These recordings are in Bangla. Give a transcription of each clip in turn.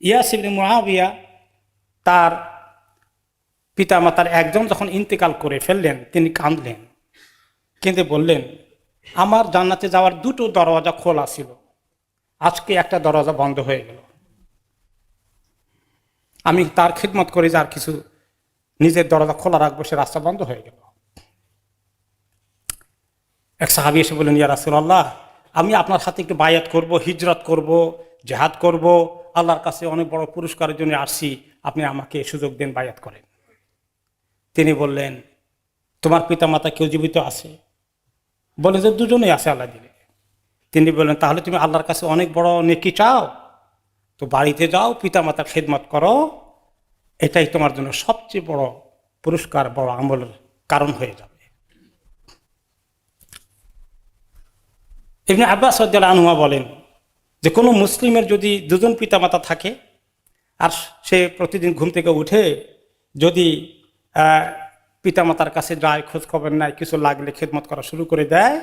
ইয়াসিবনে মুআবিয়া তার পিতামাতার একজন যখন ইন্তেকাল করে ফেললেন, তিনি কাঁদলেন। কিন্তু বললেন, আমার জান্নাতে যাওয়ার দুটো দরওয়াজা খোলা ছিল। আজকে একটা দরজা বন্ধ হয়ে গেল। আমি তার খিদমত করে যার কিছু নিজের দরজা খোলা রাখব, সে রাস্তা বন্ধ হয়ে গেল। এক সাহাবি এসে বললেন, ইয়া রাসুল্লাহ আমি আপনার সাথে একটু বায়াত করব, হিজরত করব, জেহাদ করব। আল্লাহর কাছে অনেক বড় পুরস্কারের জন্য আসছি, আপনি আমাকে সুযোগ দেন বায়াত করেন। তিনি বললেন, তোমার পিতামাতা কেউ জীবিত আছে? বলে যে দুজনেই আছে আল্লাহ দিলে। তিনি বললেন, তাহলে তুমি আল্লাহর কাছে অনেক বড় নেকি চাও? তো বাড়িতে যাও, পিতামাতার খেদমত করো। এটাই তোমার জন্য সবচেয়ে বড় পুরস্কার, বড় আমলের কারণ হয়ে যাবে। এমনি আব্বাস আনহুয়া বলেন যে কোনো মুসলিমের যদি দুজন পিতামাতা থাকে আর সে প্রতিদিন ঘুম থেকে উঠে যদি পিতামাতার কাছে যায় খোঁজ খবর নেয়, কিছু লাগলে খেদমত করা শুরু করে দেয়,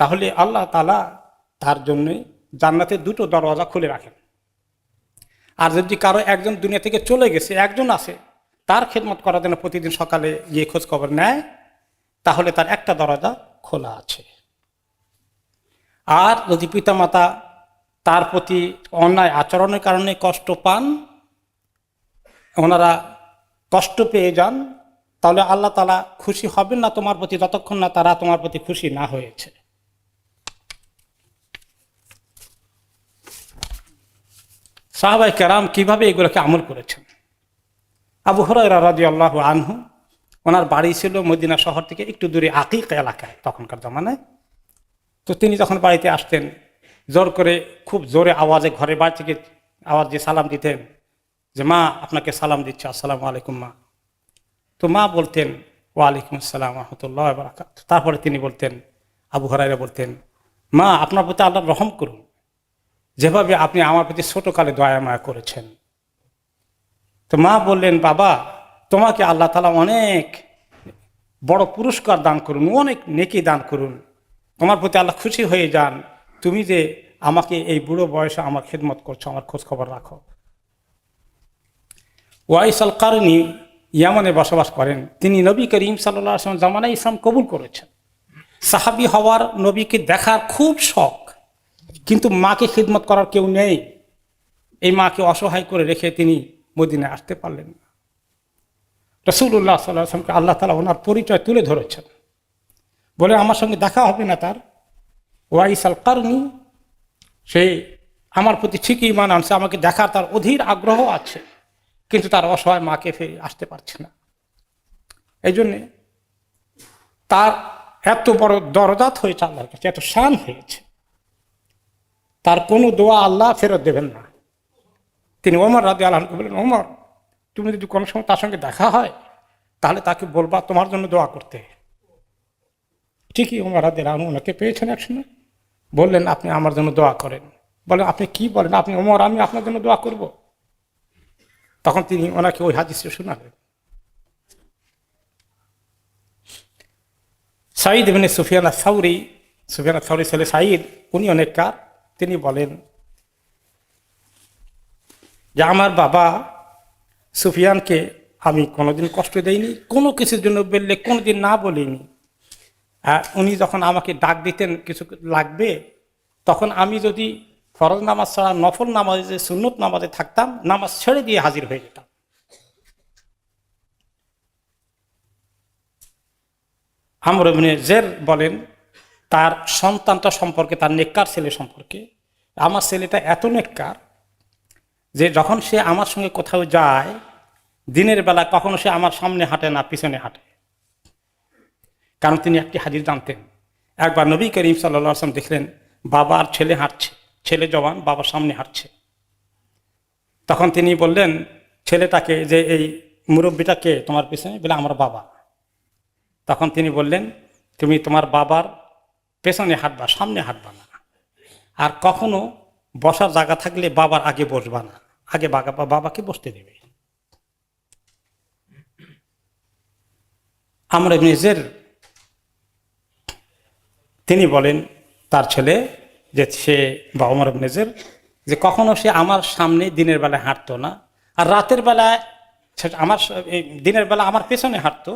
তাহলে আল্লাহ তালা তার জন্যে জান্নাতে দুটো দরওয়াজা খুলে রাখেন। আর যদি কারও একজন দুনিয়া থেকে চলে গেছে, একজন আছে, তার খেদমত করার জন্য প্রতিদিন সকালে গিয়ে খোঁজ খবর নেয়, তাহলে তার একটা দরজা খোলা আছে। আর যদি পিতামাতা তার প্রতি অন্যায় আচরণের কারণে কষ্ট পান, ওনারা কষ্ট পেয়ে যান, তাহলে আল্লাহ তালা খুশি হবেন না তোমার প্রতি যতক্ষণ না তারা তোমার প্রতি খুশি না হয়েছে। সাহাবাই কেরাম কীভাবে এগুলোকে আমল করেছেন? আবু হরাইরা রাজি আল্লাহ আনহু, ওনার বাড়ি ছিল মদিনা শহর থেকে একটু দূরে আকিক এলাকায় তখনকার জমানায়। তো তিনি যখন বাড়িতে আসতেন, জোর করে, খুব জোরে আওয়াজে ঘরে বাড়ি থেকে আওয়াজ দিয়ে সালাম দিতেন যে, মা, আপনাকে সালাম দিচ্ছে, আসসালামু আলাইকুম, মা। তো মা বলতেন, ওয়ালাইকুম আসসালাম রহমতুল্লাহ বারাকাত তারপরে তিনি বলতেন, আবু হরাইরা বলতেন, মা, আপনার প্রতি আল্লাহ রহম করুন। যেভাবে আপনি আমার প্রতি ছোটকালে দয়া মায়া করেছেন। তো মা বললেন, বাবা, তোমাকে আল্লাহ তালা অনেক বড় পুরস্কার দান করুন, অনেক নেকি দান করুন। তোমার প্রতি আল্লাহ খুশি হয়ে যান। তুমি যে আমাকে এই বুড়ো বয়সে আমার খেদমত করছ, আমার খোঁজ খবর রাখো। ওয়াইস আল ইয়ামনে বসবাস করেন। তিনি নবী করিম সাল্লাহ আসলাম ইসলাম কবুল করেছেন। সাহাবি হওয়ার নবীকে দেখার খুব শখ, কিন্তু মাকে খিদমত করার কেউ নেই। এই মাকে অসহায় করে রেখে তিনি মদিনায় আসতে পারলেন না। রসুল্লাহ সাল্লাহ আসলামকে আল্লাহ তালা ওনার পরিচয় তুলে ধরেছেন। বলে, আমার সঙ্গে দেখা হবে না তার। ওয়াইস আল কারণী সে আমার প্রতি ঠিকই মান আনছে, আমাকে দেখার তার অধীর আগ্রহ আছে, কিন্তু তার অসহায় মাকে ফিরে আসতে পারছে না। এই জন্যে তার এত বড় দরজাত হয়েছে আল্লাহর কাছে, এত শান হয়েছে। তার কোনো দোয়া আল্লাহ ফেরত দেবেন না। তিনি ওমর রাজি আল্লাহকে বললেন, ওমর, তুমি যদি কোনো সময় তার সঙ্গে দেখা হয়, তাহলে তাকে বলবা, তোমার জন্য দোয়া করতে। ঠিকই ওমর রাজি আল্লাহ ওনাকে পেয়েছেন একসময় বললেন, আপনি আমার জন্য দোয়া করেন। বলেন, আপনি কি বলেন? আপনি ওমর আমি আপনার জন্য দোয়া করব? তখন তিনি ওনাকে ওই হাদিসে শোনালেন। সাইদ মানে সুফিয়ানা সাউরি সুফিয়ানা সাউরি ছেলে সাইদ উনি অনেক কার তিনি বলেন, যে আমার বাবা সুফিয়ানকে আমি কোনোদিন কষ্ট দেইনি, কোনো কিছুর জন্য বললে কোনোদিন না বলিনি। আর উনি যখন আমাকে ডাক দিতেন কিছু লাগবে, তখন আমি যদি ফরজ নামাজ ছাড়া নফল নামাজে, সুন্নত নামাজে থাকতাম, নামাজ ছেড়ে দিয়ে হাজির হয়ে যেতাম। আমর জের বলেন, তার সন্তানটা সম্পর্কে, তার নেককার ছেলে সম্পর্কে, আমার ছেলেটা এত নেককার যে যখন সে আমার সঙ্গে কোথাও যায়, দিনের বেলা কখনো সে আমার সামনে হাঁটে না, পিছনে হাঁটে। কারণ তিনি একটি হাজির জানতেন। একবার নবী করিম সাল্লা আসলাম দেখলেন, বাবা আর ছেলে হাঁটছে, ছেলে জওয়ান বাবার সামনে হাঁটছে। তখন তিনি বললেন ছেলেটাকে যে এই মুরব্বীটাকে তোমার পিছনে, বলে আমার বাবা। তখন তিনি বললেন, তুমি তোমার বাবার পেছনে হাঁটবা, সামনে হাঁটবা না। আর কখনো বসার জায়গা থাকলে বাবার আগে বসবা না। আগে বাবা বাবাকে বসতে দেবে। আমরা নিজের তিনি বলেন, তার ছেলে যে সে বা অমর নেজের, যে কখনো সে আমার সামনে দিনের বেলায় হাঁটতো না, আর রাতের বেলায় আমার দিনের বেলা আমার পেছনে হাঁটতো,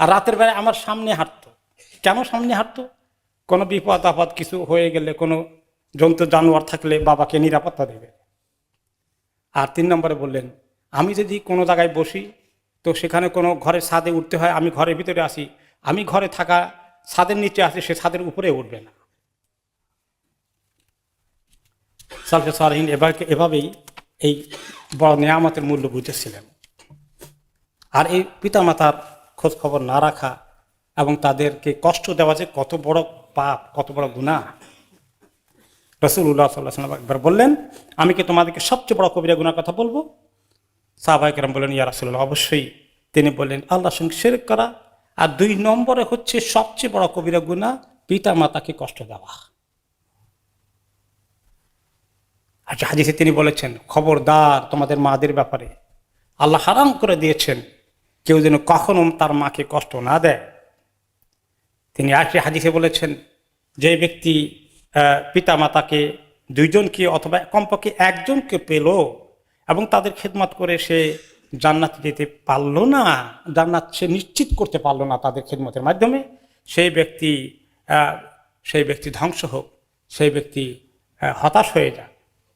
আর রাতের বেলায় আমার সামনে হাঁটতো। কেন সামনে হাঁটতো? কোনো বিপদ আপদ কিছু হয়ে গেলে, কোনো জন্তু জানোয়ার থাকলে বাবাকে নিরাপত্তা দেবে। আর তিন নম্বরে বললেন, আমি যদি কোনো জায়গায় বসি, তো সেখানে কোনো ঘরের ছাদে উঠতে হয়, আমি ঘরের ভিতরে আসি। আমি ঘরে থাকা ছাদের নিচে আসি সে ছাদের উপরে উঠবে না। সালফে সালহীন এভাবে এভাবেই এই বড় নেয়ামতের মূল্য বুঝেছিলেন। আর এই পিতামাতার খোঁজ খবর না রাখা এবং তাদেরকে কষ্ট দেওয়া যে কত বড় পাপ, কত বড় গুণা রসুল্লাহ সাল্লাহ একবার বললেন, আমি কি তোমাদেরকে সবচেয়ে বড় কবিরা গুনার কথা বলব? সাহবাইকেরাম বললেন, ইয়া রাসুল্লাহ অবশ্যই তিনি বললেন, আল্লাহর সঙ্গে শেরেক করা আর দুই নম্বরে হচ্ছে সবচেয়ে বড় কবিরা গুণা পিতা মাতাকে কষ্ট দেওয়া। আচ্ছা হাদিসে তিনি বলেছেন, খবরদার তোমাদের মাদের ব্যাপারে। আল্লাহ হারাম করে দিয়েছেন, কেউ যেন কখনো তার মাকে কষ্ট না দেয়। তিনি আরেকটি হাদিসে বলেছেন, যে ব্যক্তি পিতা মাতাকে দুইজনকে অথবা কমপক্ষে একজনকে পেল এবং তাদের খেদমত করে সে জান্নাতে যেতে পারল না, জান্নাত সে নিশ্চিত করতে পারল না তাদের খেদমতের মাধ্যমে। সেই ব্যক্তি সেই ব্যক্তি ধ্বংস হোক, সেই ব্যক্তি হতাশ হয়ে যাক,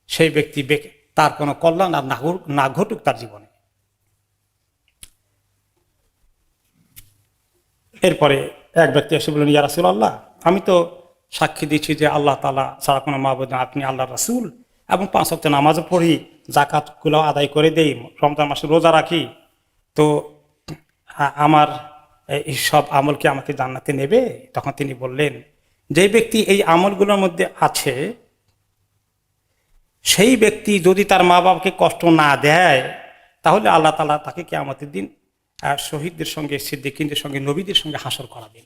সেই ব্যক্তি তার কোনো কল্যাণ আর না ঘটুক- তার জীবনে। এরপরে এক ব্যক্তি এসে বললেন, ইয়া রাসুল আল্লাহ আমি তো সাক্ষী দিচ্ছি যে আল্লাহ তালা ছাড়া কোনো মাহবুদ আপনি আল্লাহ রাসুল এবং পাঁচ অক্ট নামাজও পড়ি জাকাতগুলো আদায় করে দেই, রমজান মাসে রোজা রাখি, তো আমার এই সব আমল কি আমাকে জান্নাতে নেবে? তখন তিনি বললেন, যে ব্যক্তি এই আমলগুলোর মধ্যে আছে, সেই ব্যক্তি যদি তার মা বাবাকে কষ্ট না দেয়, তাহলে আল্লাহ তালা তাকে কে আমাদের দিন শহীদদের সঙ্গে সিদ্দিকিনদের সঙ্গে, নবীদের সঙ্গে হাসর করাবেন।